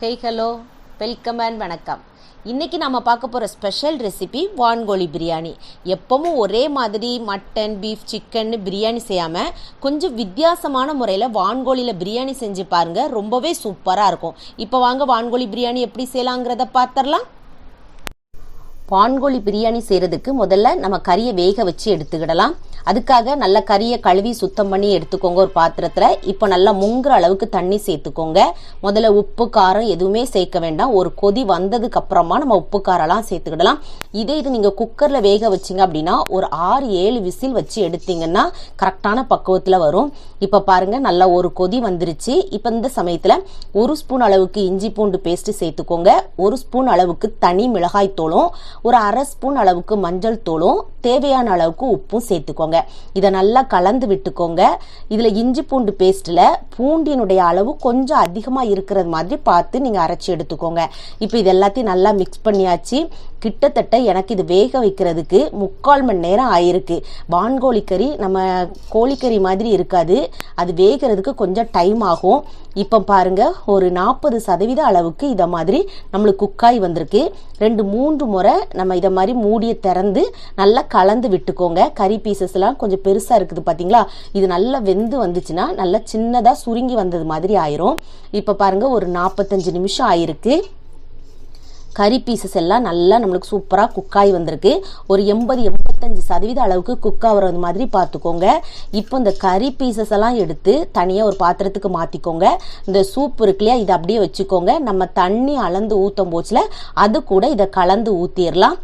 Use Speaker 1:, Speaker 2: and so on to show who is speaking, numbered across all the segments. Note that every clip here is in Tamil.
Speaker 1: ஹெய் ஹலோ வெல்கம் அண்ட் வணக்கம். இன்றைக்கி நம்ம பார்க்க போகிற ஸ்பெஷல் ரெசிபி வான்கோழி பிரியாணி. எப்பவும் ஒரே மாதிரி மட்டன் பீஃப் சிக்கன் பிரியாணி செய்யாமல் கொஞ்சம் வித்தியாசமான முறையில் வான்கோழியில் பிரியாணி செஞ்சு பாருங்கள் ரொம்பவே சூப்பராக இருக்கும். இப்போ வாங்க வான்கோழி பிரியாணி எப்படி செய்யலாங்கிறத பார்த்துடலாம். பான்கோழி பிரியாணி செய்கிறதுக்கு முதல்ல நம்ம கறியை வேக வச்சு எடுத்துக்கிடலாம். அதுக்காக நல்ல கறியை கழுவி சுத்தம் பண்ணி எடுத்துக்கோங்க ஒரு பாத்திரத்தில். இப்போ நல்லா முங்குற அளவுக்கு தண்ணி சேர்த்துக்கோங்க. முதல்ல உப்பு காரம் எதுவுமே சேர்க்க வேண்டாம். ஒரு கொதி வந்ததுக்கு அப்புறமா நம்ம உப்பு காரம்லாம் சேர்த்துக்கிடலாம். இதே இது நீங்கள் குக்கரில் வேக வச்சிங்க அப்படின்னா ஒரு ஆறு ஏழு விசில் வச்சு எடுத்தீங்கன்னா கரெக்டான பக்குவத்தில் வரும். இப்போ பாருங்க நல்லா ஒரு கொதி வந்துருச்சு. இப்போ இந்த சமயத்தில் ஒரு ஸ்பூன் அளவுக்கு இஞ்சி பூண்டு பேஸ்ட்டு சேர்த்துக்கோங்க. ஒரு ஸ்பூன் அளவுக்கு தனி மிளகாய் தூளும் ஒரு அரை ஸ்பூன் அளவுக்கு மஞ்சள் தூளும் தேவையான அளவுக்கு உப்பும் சேர்த்துக்கோங்க. இதை நல்லா கலந்து விட்டுக்கோங்க. இதில் இஞ்சி பூண்டு பேஸ்ட்டில் பூண்டினுடைய அளவு கொஞ்சம் அதிகமாக இருக்கிறது மாதிரி பார்த்து நீங்கள் அரைச்சி எடுத்துக்கோங்க. இப்போ இது எல்லாத்தையும் நல்லா மிக்ஸ் பண்ணியாச்சு. கிட்டத்தட்ட எனக்கு இது வேக வைக்கிறதுக்கு முக்கால் மணி நேரம் ஆயிருக்கு. வான்கோழி கறி நம்ம கோழிக்கறி மாதிரி இருக்காது. அது வேகிறதுக்கு கொஞ்சம் டைம் ஆகும். இப்போ பாருங்க ஒரு நாற்பது சதவீத அளவுக்கு இதை மாதிரி நம்மளுக்கு குக்காய் வந்திருக்கு. ரெண்டு மூன்று முறை நம்ம இதை மாதிரி மூடியை திறந்து நல்லா கலந்து விட்டுக்கோங்க. கறி பீசஸ்லாம் கொஞ்சம் பெருசாக இருக்குது பார்த்தீங்களா இது நல்லா வெந்து வந்துச்சுன்னா நல்லா சின்னதாக சுருங்கி வந்தது மாதிரி ஆயிரும். இப்போ பாருங்க ஒரு நாற்பத்தஞ்சு நிமிஷம் ஆயிருக்கு. கறி பீசஸ் எல்லாம் நல்லா நம்மளுக்கு சூப்பராக குக்காகி வந்திருக்கு. ஒரு எண்பது எண்பத்தஞ்சு சதவீத அளவுக்கு குக் ஆகிறது மாதிரி பார்த்துக்கோங்க. இப்போ இந்த கறி பீசஸ் எல்லாம் எடுத்து தனியாக ஒரு பாத்திரத்துக்கு மாற்றிக்கோங்க இந்த சூப் இருக்கு இல்லையா இதை அப்படியே வச்சுக்கோங்க. நம்ம தண்ணி அளந்து ஊற்றும் போச்சுல அது கூட இதை கலந்து ஊற்றிடலாம்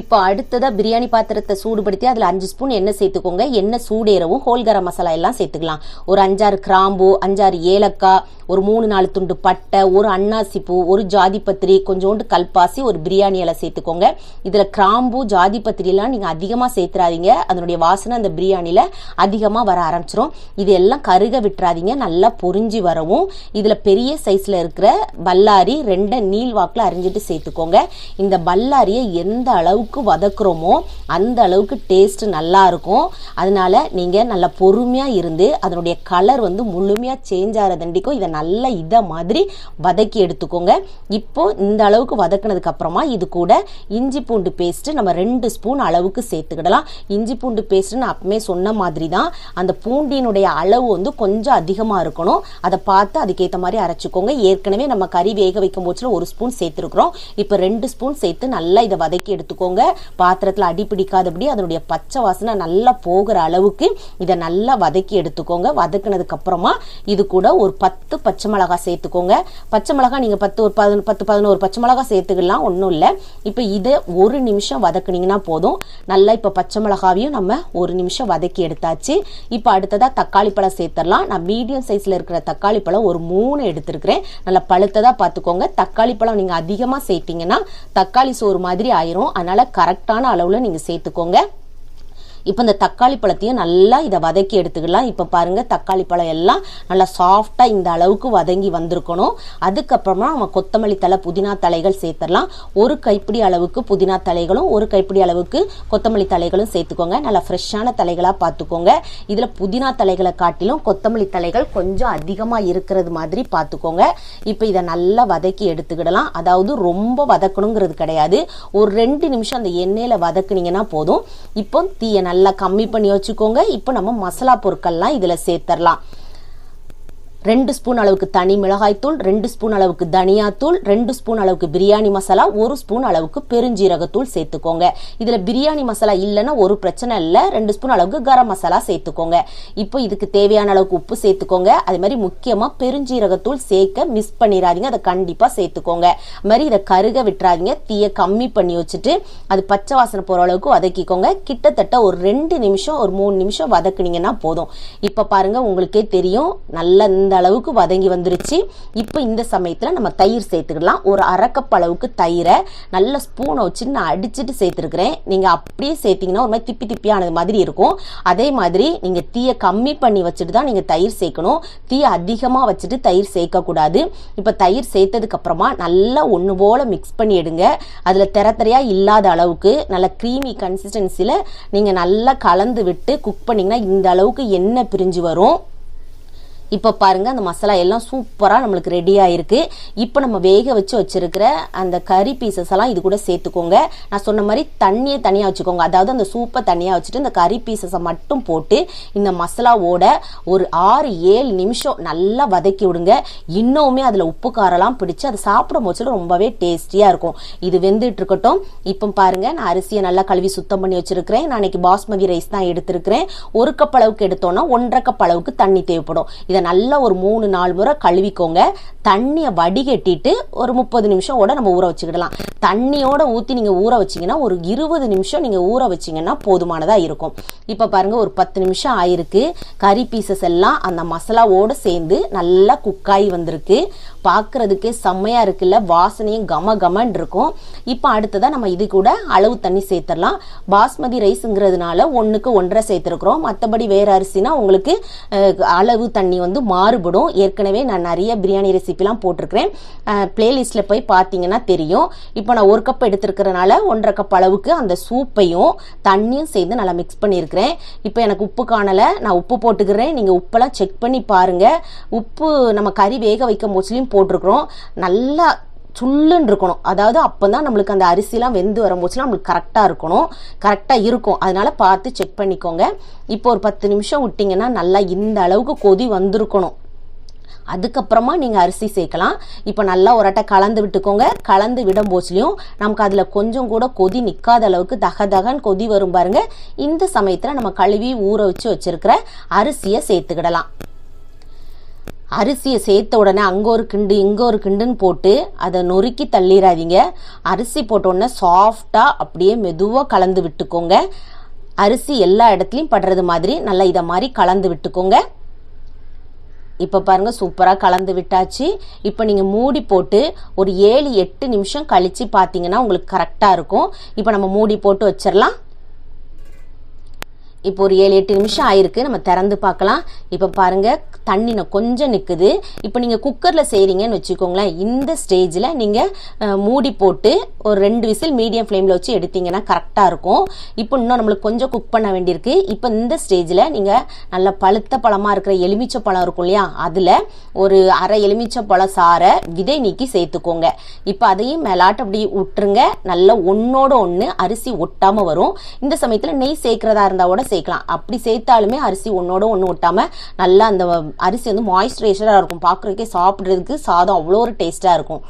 Speaker 1: இப்போ அடுத்ததாக பிரியாணி பாத்திரத்தை சூடுபடுத்தி அதில் அஞ்சு ஸ்பூன் எண்ணெய் சேர்த்துக்கோங்க. எண்ணெய் சூடேறவும் ஹோல் கரம் மசாலா எல்லாம் சேர்த்துக்கலாம். ஒரு அஞ்சாறு கிராம்பு அஞ்சாறு ஏலக்காய் ஒரு மூணு நாலு துண்டு பட்டை ஒரு அன்னாசி பூ ஒரு ஜாதி பத்திரி கொஞ்சோண்டு கல்பாசி ஒரு பிரியாணி இலை சேர்த்துக்கோங்க. இதில் கிராம்பு ஜாதி பத்திரிலாம் நீங்கள் அதிகமாக சேர்த்துறாதீங்க. அதனுடைய வாசனை அந்த பிரியாணியில் அதிகமாக வர ஆரம்பிச்சிரும். இது எல்லாம் கருக விட்டுறாதீங்க. நல்லா பொரிஞ்சு வரவும். இதில் பெரிய சைஸில் இருக்கிற பல்லாரி ரெண்டை நீள் வாக்கில் அரிஞ்சிட்டு சேர்த்துக்கோங்க. இந்த பல்லாரியை எந்த அளவுக்கு வதக்குறோமோ அந்த அளவுக்கு டேஸ்ட் நல்லா இருக்கும் அதனால நீங்கள் நல்லா பொறுமையாக இருந்து அதனுடைய கலர் வந்து முழுமையாக சேஞ்ச் ஆகிறதண்டிக்கும் இதை நல்லா இதை மாதிரி வதக்கி எடுத்துக்கோங்க. இப்போ இந்த அளவுக்கு வதக்குனதுக்கு அப்புறமா இது கூட இஞ்சி பூண்டு பேஸ்ட் நம்ம ரெண்டு ஸ்பூன் அளவுக்கு சேர்த்துக்கிடலாம். இஞ்சி பூண்டு பேஸ்ட் நான் அப்பமே சொன்ன மாதிரி தான் அந்த பூண்டினுடைய அளவு வந்து கொஞ்சம் அதிகமாக இருக்கணும். அதை பார்த்து அதுக்கேற்ற மாதிரி அரைச்சிக்கோங்க. ஏற்கனவே நம்ம கறி வேக வைக்கும் போச்சுல ஒரு ஸ்பூன் சேர்த்துருக்குறோம். இப்போ ரெண்டு ஸ்பூன் சேர்த்து நல்லா இதை வதக்கி எடுத்துக்கோங்க. பாத்திரத்தில் அடி பிடிக்காதபடி அதனுடைய பச்சை வாசனை நல்லா போகிற அளவுக்கு இதை நல்லா வதக்கி எடுத்துக்கோங்க. வதக்குனதுக்கு அப்புறமா இது கூட ஒரு பத்து பச்சை மிளகாய் சேர்த்துக்கோங்க. பச்சை மிளகாய் நீங்கள் பத்து ஒரு பதின பத்து பதினோரு பச்சை மிளகாய் சேர்த்துக்கலாம் ஒன்றும் இல்லை. இப்போ இதை ஒரு நிமிஷம் வதக்குனீங்கன்னா போதும். நல்லா இப்போ பச்சை மிளகாவையும் நம்ம ஒரு நிமிஷம் வதக்கி எடுத்தாச்சு. இப்போ அடுத்ததாக தக்காளி பழம் சேர்த்துடலாம் நான் மீடியம் சைஸில் இருக்கிற தக்காளி பழம் ஒரு மூணு எடுத்திருக்கிறேன். நல்லா பழுத்ததாக பார்த்துக்கோங்க தக்காளி பழம் நீங்கள் அதிகமாக சேர்த்தீங்கன்னா தக்காளி சோறு மாதிரி ஆயிரும். அதனால் கரெக்டான அளவில் நீங்கள் சேர்த்துக்கோங்க. இப்போ இந்த தக்காளி பழத்தையும் நல்லா இதை வதக்கி எடுத்துக்கலாம். இப்போ பாருங்கள் தக்காளி பழம் எல்லாம் நல்லா சாஃப்டாக இந்த அளவுக்கு வதங்கி வந்திருக்கணும். அதுக்கப்புறமா நம்ம கொத்தமல்லி தலை புதினா தலைகள் சேர்த்துடலாம். ஒரு கைப்பிடி அளவுக்கு புதினா தலைகளும் ஒரு கைப்பிடி அளவுக்கு கொத்தமல்லி தலைகளும் சேர்த்துக்கோங்க. நல்லா ஃப்ரெஷ்ஷான தலைகளாக பார்த்துக்கோங்க. இதில் புதினா தலைகளை காட்டிலும் கொத்தமல்லி தலைகள் கொஞ்சம் அதிகமாக இருக்கிறது மாதிரி பார்த்துக்கோங்க. இப்போ இதை நல்லா வதக்கி எடுத்துக்கிடலாம். அதாவது ரொம்ப வதக்கணுங்கிறது கிடையாது. ஒரு ரெண்டு நிமிஷம் அந்த எண்ணெயில் வதக்குனீங்கன்னா போதும். இப்போ தீயை நல்லா கம்மி பண்ணி வச்சுக்கோங்க. இப்போ நம்ம மசாலா பொருட்கள்லாம் இதில் சேர்த்துடலாம் ரெண்டு ஸ்பூன் அளவுக்கு தனி மிளகாய்த்தூள் ரெண்டு ஸ்பூன் அளவுக்கு தனியாத்தூள் ரெண்டு ஸ்பூன் அளவுக்கு பிரியாணி மசாலா ஒரு ஸ்பூன் அளவுக்கு பெருஞ்சீரகத்தூள் சேர்த்துக்கோங்க. இதில் பிரியாணி மசாலா இல்லைன்னா ஒரு பிரச்சனை இல்லை. ரெண்டு ஸ்பூன் அளவுக்கு கரம் மசாலா சேர்த்துக்கோங்க. இப்போ இதுக்கு தேவையான அளவுக்கு உப்பு சேர்த்துக்கோங்க. அதே மாதிரி முக்கியமாக பெருஞ்சீரகத்தூள் சேர்க்க மிஸ் பண்ணிடாதீங்க. அதை கண்டிப்பாக சேர்த்துக்கோங்க. அது மாதிரி இதை கருக விட்டுறாதீங்க. தீயை கம்மி பண்ணி வச்சுட்டு அது பச்சை வாசனை போகிற அளவுக்கு வதக்கிக்கோங்க. கிட்டத்தட்ட ஒரு ரெண்டு நிமிஷம் ஒரு மூணு நிமிஷம் வதக்குனீங்கன்னா போதும். இப்போ பாருங்கள் உங்களுக்கே தெரியும். நல்ல இந்த அளவுக்கு வதங்கி வந்துருச்சு. இப்போ இந்த சமயத்தில் நம்ம தயிர் சேர்த்துக்கலாம். ஒரு அரை அளவுக்கு தயிரை நல்ல ஸ்பூனை வச்சு நான் அடிச்சுட்டு சேர்த்துருக்குறேன். நீங்கள் அப்படியே சேர்த்தீங்கன்னா ஒரு மாதிரி திப்பி திப்பியானது மாதிரி இருக்கும். அதே மாதிரி நீங்கள் தீயை கம்மி பண்ணி வச்சுட்டு தான் நீங்கள் தயிர் சேர்க்கணும். தீயை அதிகமாக வச்சுட்டு தயிர் சேர்க்கக்கூடாது. இப்போ தயிர் சேர்த்ததுக்கப்புறமா நல்லா ஒன்று போல் மிக்ஸ் பண்ணி எடுங்க. அதில் தெர இல்லாத அளவுக்கு நல்ல க்ரீமி கன்சிஸ்டன்சியில் நீங்கள் நல்லா கலந்து விட்டு குக் பண்ணிங்கன்னா இந்த அளவுக்கு எண்ணெய் பிரிஞ்சு வரும். இப்போ பாருங்கள் அந்த மசாலா எல்லாம் சூப்பராக நம்மளுக்கு ரெடியாக இருக்குது இப்போ நம்ம வேக வச்சு வச்சிருக்கிற அந்த கறி பீசஸ் எல்லாம் இது கூட சேர்த்துக்கோங்க. நான் சொன்ன மாதிரி தண்ணியை தனியாக வச்சுக்கோங்க. அதாவது அந்த சூப்பை தனியாக வச்சுட்டு இந்த கறி பீசஸை மட்டும் போட்டு இந்த மசாலாவோட ஒரு ஆறு ஏழு நிமிஷம் நல்லா வதக்கி விடுங்க. இன்னுமே அதில் உப்பு காரெல்லாம் பிடிச்சி அதை சாப்பிடும் போச்சுல ரொம்பவே டேஸ்டியாக இருக்கும். இது வெந்துட்டு இருக்கட்டும். இப்போ பாருங்கள் நான் அரிசியை நல்லா கழுவி சுத்தம் பண்ணி வச்சுருக்கிறேன். நான் இன்னைக்கு பாஸ்மதி ரைஸ் தான் எடுத்திருக்கிறேன். ஒரு கப் அளவுக்கு எடுத்தோன்னா ஒன்றரை கப் அளவுக்கு தண்ணி தேவைப்படும். இதை நல்லா ஒரு மூணு நாலு முறை கழுவிக்கோங்க. தண்ணியை வடிகட்டிட்டு ஒரு முப்பது நிமிஷம் கூட நம்ம ஊற வச்சுக்கிடலாம். தண்ணியோட ஊற்றி நீங்கள் ஊற வச்சீங்கன்னா ஒரு இருபது நிமிஷம் நீங்கள் ஊற வச்சீங்கன்னா போதுமானதாக இருக்கும். இப்போ பாருங்கள் ஒரு பத்து நிமிஷம் ஆயிருக்கு. கறி பீசஸ் எல்லாம் அந்த மசாலாவோடு சேர்ந்து நல்லா குக்காகி வந்திருக்கு. பார்க்கறதுக்கே செம்மையா இருக்குல்ல? வாசனையும் கம கமன் இருக்கும். இப்போ அடுத்ததாக நம்ம இது கூட அளவு தண்ணி சேர்த்துடலாம். பாஸ்மதி ரைஸுங்கிறதுனால ஒன்றுக்கு ஒன்றரை சேர்த்துருக்குறோம். மற்றபடி வேற அரிசினா உங்களுக்கு அளவு தண்ணி வந்து மாறுபடும். ஏற்கனவே நான் நிறைய பிரியாணி ரெசிபிலாம் போட்டிருக்கிறேன். பிளேலிஸ்ட்டில் போய் பார்த்தீங்கன்னா தெரியும். இப்போ நான் ஒரு கப் எடுத்துருக்கிறனால ஒன்றரை கப் அளவுக்கு அந்த சூப்பையும் தண்ணியும் சேர்ந்து நல்லா மிக்ஸ் பண்ணியிருக்கிறேன். இப்போ எனக்கு உப்பு காணலை. நான் உப்பு போட்டுக்கிறேன். நீங்கள் உப்பெல்லாம் செக் பண்ணி பாருங்க. உப்பு நம்ம கறி வேக வைக்கும் போச்சுலையும் போட்டிருக்கிறோம். நல்லா சுள்ளுன்னு இருக்கணும். அதாவது அப்போ தான் நம்மளுக்கு அந்த அரிசிலாம் வெந்து வரும்போதுலாம் நம்மளுக்கு கரெக்டாக இருக்கணும். கரெக்டாக இருக்கும். அதனால் பார்த்து செக் பண்ணிக்கோங்க. இப்போ ஒரு பத்து நிமிஷம் விட்டிங்கன்னா நல்லா இந்த அளவுக்கு கொதி வந்திருக்கணும். அதுக்கப்புறமா நீங்கள் அரிசி சேர்க்கலாம். இப்போ நல்லா ஒரு அட்டை கலந்து விட்டுக்கோங்க. கலந்து விடும் போச்சுலையும் நமக்கு அதில் கொஞ்சம் கூட கொதி நிற்காத அளவுக்கு தக தகன்னு கொதி வரும் பாருங்க. இந்த சமயத்தில் நம்ம கழுவி ஊற வச்சு வச்சுருக்கிற அரிசியை சேர்த்துக்கிடலாம். அரிசியை சேர்த்த உடனே அங்கே ஒரு கிண்டு இங்கே ஒரு கிண்டுன்னு போட்டு அதை நொறுக்கி தள்ளிடாதீங்க அரிசி போட்ட உடனே சாஃப்டாக அப்படியே மெதுவாக கலந்து விட்டுக்கோங்க. அரிசி எல்லா இடத்துலையும் படுறது மாதிரி நல்லா இதை மாதிரி கலந்து விட்டுக்கோங்க. இப்போ பாருங்க சூப்பராக கலந்து விட்டாச்சு. இப்போ நீங்கள் மூடி போட்டு ஒரு ஏழு எட்டு நிமிஷம் கழிச்சு பார்த்தீங்கன்னா உங்களுக்கு கரெக்டாக இருக்கும். இப்போ நம்ம மூடி போட்டு வச்சிடலாம். இப்போ ஒரு ஏழு எட்டு நிமிஷம் ஆயிருக்கு. நம்ம திறந்து பார்க்கலாம். இப்போ பாருங்க தண்ணி கொஞ்சம் நிற்குது இப்போ நீங்கள் குக்கரில் செய்கிறீங்கன்னு வச்சுக்கோங்களேன் இந்த ஸ்டேஜில் நீங்கள் மூடி போட்டு ஒரு ரெண்டு விசில் மீடியம் ஃப்ளேமில் வச்சு எடுத்தீங்கன்னா கரெக்டாக இருக்கும். இப்போ இன்னும் நம்மளுக்கு கொஞ்சம் குக் பண்ண வேண்டியிருக்கு. இப்போ இந்த ஸ்டேஜில் நீங்கள் நல்ல பழுத்த பழமாக இருக்கிற எலுமிச்சை பழம் இருக்கும் இல்லையா? அதில் ஒரு அரை எலுமிச்சை பழம் சாரை விதை நீக்கி சேர்த்துக்கோங்க. இப்போ அதையும் மேலாட்டு அப்படி விட்டுருங்க நல்லா ஒன்றோட ஒன்று அரிசி ஒட்டாமல் வரும். இந்த சமயத்தில் நெய் சேர்க்கிறதா இருந்தால் கூட சேர்க்கலாம். அப்படி சேர்த்தாலுமே அரிசி ஒன்றோட ஒன்று ஒட்டாமல் நல்லா அந்த அரிசி வந்து மாய்ஸ்சரைசராக இருக்கும். பார்க்குறதுக்கே சாப்பிட்றதுக்கு சாதம் அவ்வளோ ஒரு டேஸ்ட்டாக இருக்கும்.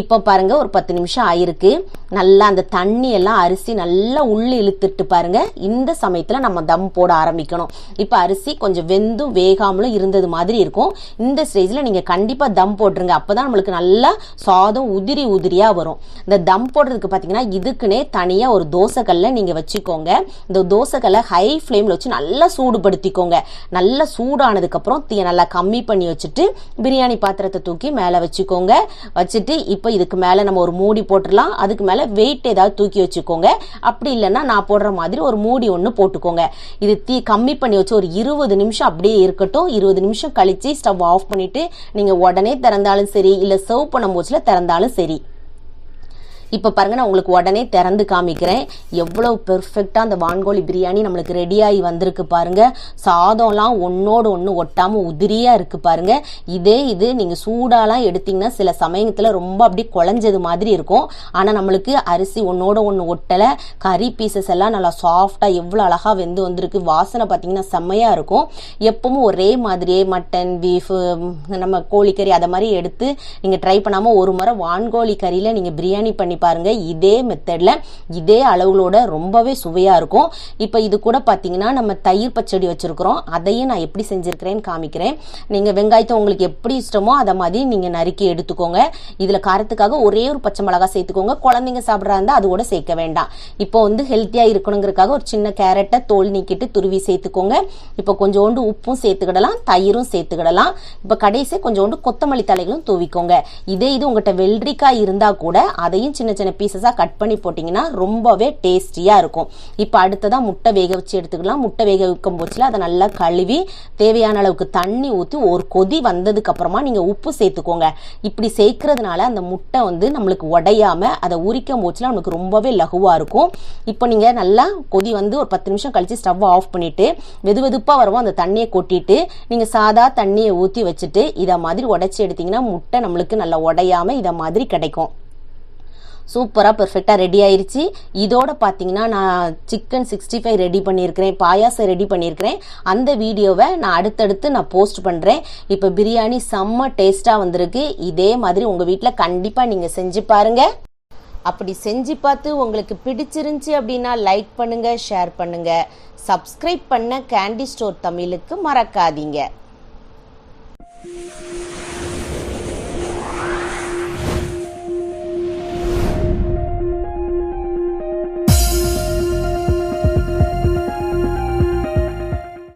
Speaker 1: இப்போ பாருங்க ஒரு பத்து நிமிஷம் ஆயிருக்கு. நல்லா அந்த தண்ணி எல்லாம் அரிசி நல்லா உள்ளே இழுத்துட்டு பாருங்கள் இந்த சமயத்தில் நம்ம தம் போட ஆரம்பிக்கணும். இப்போ அரிசி கொஞ்சம் வெந்தும் வேகாமலும் இருந்தது மாதிரி இருக்கும். இந்த ஸ்டேஜில் நீங்கள் கண்டிப்பாக தம் போட்டுருங்க. அப்போ தான் நம்மளுக்கு நல்லா சாதம் உதிரி உதிரியாக வரும். இந்த தம் போடுறதுக்கு பார்த்தீங்கன்னா இதுக்குன்னே தனியாக ஒரு தோசைக்கல்லை நீங்கள் வச்சுக்கோங்க. இந்த தோசைக்கல்லை ஹை ஃப்ளேமில் வச்சு நல்லா சூடுபடுத்திக்கோங்க. நல்லா சூடானதுக்கப்புறம் தீயை நல்லா கம்மி பண்ணி வச்சுட்டு பிரியாணி பாத்திரத்தை தூக்கி மேலே வச்சுக்கோங்க. வச்சுட்டு இப்போ இதுக்கு மேலே நம்ம ஒரு மூடி போட்டுடலாம். அதுக்கு மேலே வெயிட் ஏதாவது தூக்கி வச்சுக்கோங்க. அப்படி இல்லைன்னா நான் போடுற மாதிரி ஒரு மூடி ஒன்று போட்டுக்கோங்க. இது தீ கம்மி பண்ணி வச்சு ஒரு இருபது நிமிஷம் அப்படியே இருக்கட்டும். இருபது நிமிஷம் கழித்து ஸ்டவ் ஆஃப் பண்ணிவிட்டு நீங்கள் உடனே திறந்தாலும் சரி இல்லை சர்வ் பண்ணும் போச்சில் திறந்தாலும் சரி. இப்போ பாருங்க நான் உங்களுக்கு உடனே திறந்து காமிக்கிறேன். எவ்வளோ பெர்ஃபெக்டாக அந்த வான்கோழி பிரியாணி நம்மளுக்கு ரெடியாகி வந்திருக்கு பாருங்க. சாதம்லாம் ஒன்றோடு ஒன்று ஒட்டாமல் உதிரியாக இருக்கு பாருங்க. இதே இது நீங்கள் சூடாலாம் எடுத்தீங்கன்னா சில சமயத்தில் ரொம்ப அப்படியே குழஞ்சது மாதிரி இருக்கும். ஆனால் நம்மளுக்கு அரிசி ஒன்றோட ஒன்று ஒட்டலை. கறி பீசஸ் எல்லாம் நல்லா சாஃப்டாக எவ்வளோ அழகாக வெந்து வந்திருக்கு. வாசனை பார்த்தீங்கன்னா செம்மையாக இருக்கும். எப்பவும் ஒரே மாதிரியே மட்டன் பீஃப் நம்ம கோழிக்கறி அதை மாதிரி எடுத்து நீங்கள் ட்ரை பண்ணாமல் ஒரு முறை வான்கோழி கறியில் நீங்கள் பிரியாணி பண்ணி பாருங்க இதே மெத்தடில் இதே அளவுகளோட ரொம்பவே சுவையாக இருக்கும். இப்போ இது கூட பார்த்தீங்கன்னா நம்ம தயிர் பச்சடி வச்சுருக்குறோம். அதையும் நான் எப்படி செஞ்சுருக்கிறேன்னு காமிக்கிறேன். நீங்கள் வெங்காயத்தை உங்களுக்கு எப்படி இஷ்டமோ அதை மாதிரி நீங்கள் நறுக்கி எடுத்துக்கோங்க. இதில் காரத்துக்காக ஒரே ஒரு பச்சை மிளகா சேர்த்துக்கோங்க. குழந்தைங்க சாப்பிட்றா இருந்தால் அது கூட சேர்க்க வேண்டாம். இப்போ வந்து ஹெல்த்தியாக இருக்கணுங்கிறதுக்காக ஒரு சின்ன கேரட்டை தோல் நீக்கிட்டு துருவி சேர்த்துக்கோங்க. இப்போ கொஞ்சோண்டு உப்பும் சேர்த்துக்கிடலாம் தயிரும் சேர்த்துக்கிடலாம். இப்போ கடைசி கொஞ்சோண்டு கொத்தமல்லி தலைகளும் தூவிக்கோங்க. இதே இது உங்கள்கிட்ட வெள்ளரிக்காய் இருந்தால் கூட அதையும் சின்ன சின்ன சின்ன பீசஸாக கட் பண்ணி போட்டிங்கன்னா ரொம்பவே டேஸ்டியாக இருக்கும். இப்போ அடுத்ததாக முட்டை வேக வச்சு எடுத்துக்கலாம். முட்டை வேக வைக்கும் போச்சுல அதை நல்லா கழுவி தேவையான அளவுக்கு தண்ணி ஊற்றி ஒரு கொதி வந்ததுக்கப்புறமா நீங்கள் உப்பு சேர்த்துக்கோங்க. இப்படி சேர்க்கறதுனால அந்த முட்டை வந்து நம்மளுக்கு உடையாம அதை உரிக்கும் போச்சுல நம்மளுக்கு ரொம்பவே லகுவாக இருக்கும். இப்போ நீங்கள் நல்லா கொதி வந்து ஒரு பத்து நிமிஷம் கழித்து ஸ்டவ் ஆஃப் பண்ணிவிட்டு வெது வெதுப்பாக வரவும் அந்த தண்ணியை கொட்டிட்டு நீங்கள் சாதா தண்ணியை ஊற்றி வச்சுட்டு இதை மாதிரி உடச்சி எடுத்தீங்கன்னா முட்டை நம்மளுக்கு நல்லா உடையாமல் இதை மாதிரி கிடைக்கும். சூப்பராக பெர்ஃபெக்டாக ரெடி ஆயிடுச்சு இதோட பார்த்தீங்கன்னா நான் சிக்கன் சிக்ஸ்டி ஃபைவ் ரெடி பண்ணியிருக்கிறேன் பாயாசம் ரெடி பண்ணியிருக்கிறேன். அந்த வீடியோவை நான் அடுத்தடுத்து நான் போஸ்ட் பண்ணுறேன் இப்போ பிரியாணி செம்ம டேஸ்ட்டாக வந்திருக்கு. இதே மாதிரி உங்கள் வீட்டில் கண்டிப்பாக நீங்கள் செஞ்சு பாருங்கள் அப்படி செஞ்சு பார்த்து உங்களுக்கு பிடிச்சிருந்துச்சி அப்படின்னா லைக் பண்ணுங்கள் ஷேர் பண்ணுங்கள் சப்ஸ்கிரைப் பண்ண கேண்டி ஸ்டோர் தமிழுக்கு மறக்காதீங்க.